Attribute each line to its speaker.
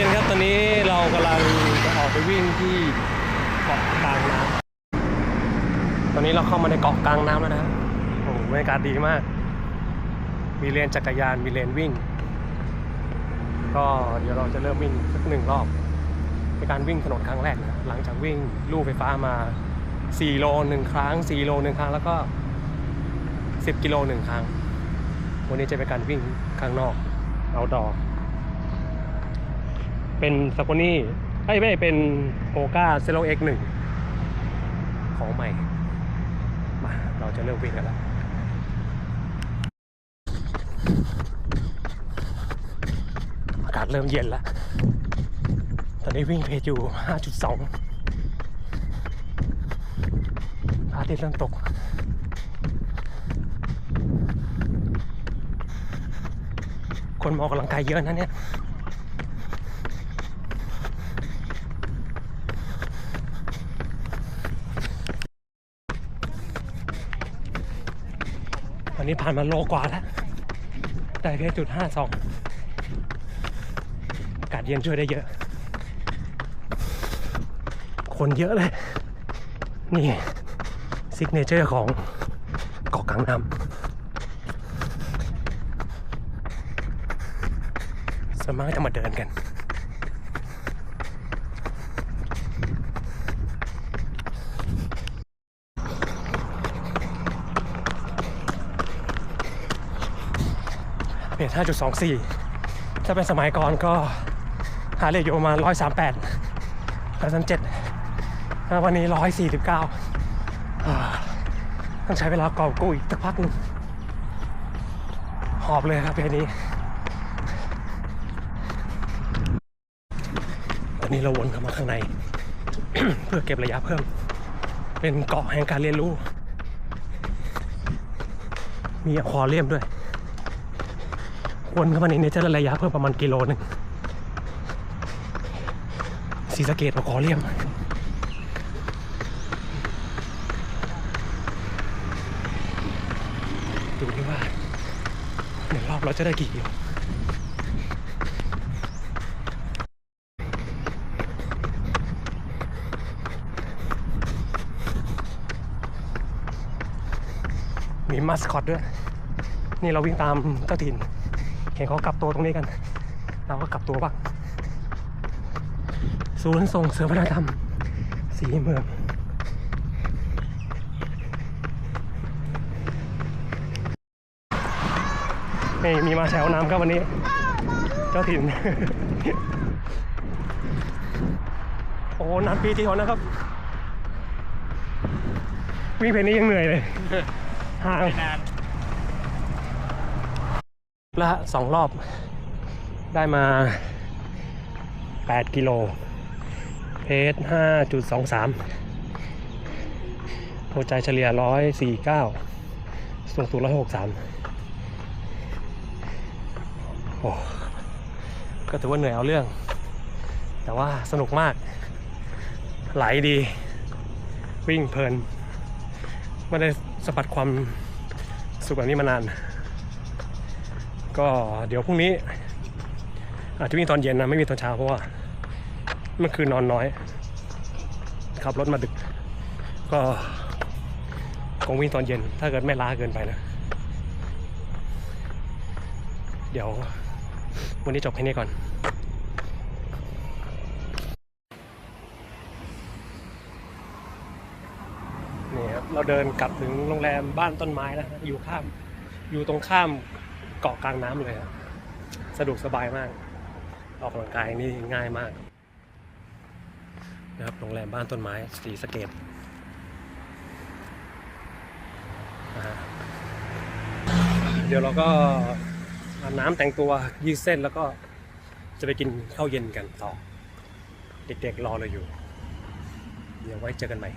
Speaker 1: ย็นครับตอนนี้เรากำลังจะออกไปวิ่งที่เกาะกลางน้ำตอนนี้เราเข้ามาในเกาะกลางน้ำแล้วนะโอ้โหบรรยากาศดีมาก มีเลนจักรยานมีเลนวิ่ง ก็เดี๋ยวเราจะเริ่มวิ่งสักหนึ่งรอบเป็นการวิ่งถนนครั้งแรกนะหลังจากวิ่งลู่ไฟฟ้ามา 4 โลหนึ่งครั้ง 4 โลหนึ่งครั้งแล้วก็ 10 กิโลหนึ่งครั้ง วันนี้จะเป็นการวิ่งข้างนอกเอาดอก เป็นสปอนี่ไอ้ยไม่เป็นโอกาเซโลเอ็กหนึ่งของใหม่ มาเราจะเริ่มวิ่งกันแล้วอากาศเริ่มเย็นแล้ว ตอนนี้วิ่งเพจอยู่ 5.2พระอาทิตย์เริ่มตกคนมาออกกำลังกายเยอะนะเนี่ย อนนี้ผ่านมาโลกว่าแล้ว ได้แค่จุดห้าสองอากาศเย็นช่วยได้เยอะ คนเยอะเลย นี่ซิกเนเจอร์ของเกาะกลางน้ำสวนมากจะมาเดินกัน เพจ5.24 ถ้าเป็นสมัยก่อนก็หาเลขอยู่ประมาณ 138 137วันนี้ 149อ่าต้องใช้เวลากอบกู้อีกสักพักหนึ่งหอบเลยครับเพจนี้ ตอนนี้เราวนเข้ามาข้างใน เพื่อเก็บระยะเพิ่ม เป็นเกาะแห่งการเรียนรู้ มีอควาเรียมด้วย วนเข้ามาในเนี้จะระยะเพิ่มประมาณกิโลหนึงสีสะเกตมาขอเลี่ยมดูดิว่าหนึ่งรอบเราจะได้กี่กิโลมีมาสคอตด้วย นี่เราวิ่งตามเจ้าถิ่น เห็นเขากลับตัวตรงนี้กัน เราก็กลับตัวบ้างศูนย์ส่งเสริมวัฒนธรรมสีเมืองนี่มีมาแถวน้ำครับวันนี้ เจ้าถิ่น โอ้นัดปีที่เขานะครับ วิ่งเพลงนี้ยังเหนื่อยเลยห่าง
Speaker 2: นาน
Speaker 1: ละสองรอบ ได้มา 8 กิโล เพจ5.23 หัวใจเฉลี่ย 149สูงสุด163 โอ้ก็ถือว่าเหนื่อยเอาเรื่อง แต่ว่าสนุกมาก ไหลดี วิ่งเพลิน ไม่ได้สัมผัสความสุขแบบนี้มานาน ก็เดี๋ยวพรุ่งนี้ อาจจะวิ่งตอนเย็นนะไม่มีตอนเช้าเพราะว่าเมื่อคืนนอนน้อย ขับรถมาดึก ก็คงวิ่งตอนเย็น ถ้าเกิดไม่ล้าเกินไปนะ เดี๋ยววันนี้จบแค่นี้ก่อนนี่ครับเราเดินกลับถึงโรงแรมบ้านต้นไม้แล้วฮะอยู่ข้ามอยู่ตรงข้าม เกาะกลางน้ำเลยครับสะดวกสบายมาก ออกกำลังกายนี่ง่ายมากนะครับโรงแรมบ้านต้นไม้สีสเกตเดี๋ยวเราก็อาบน้ำแต่งตัวยืดเส้นแล้วก็จะไปกินข้าวเย็นกันต่อ เด็กๆรอเราอยู่ เดี๋ยวไว้เจอกันใหม่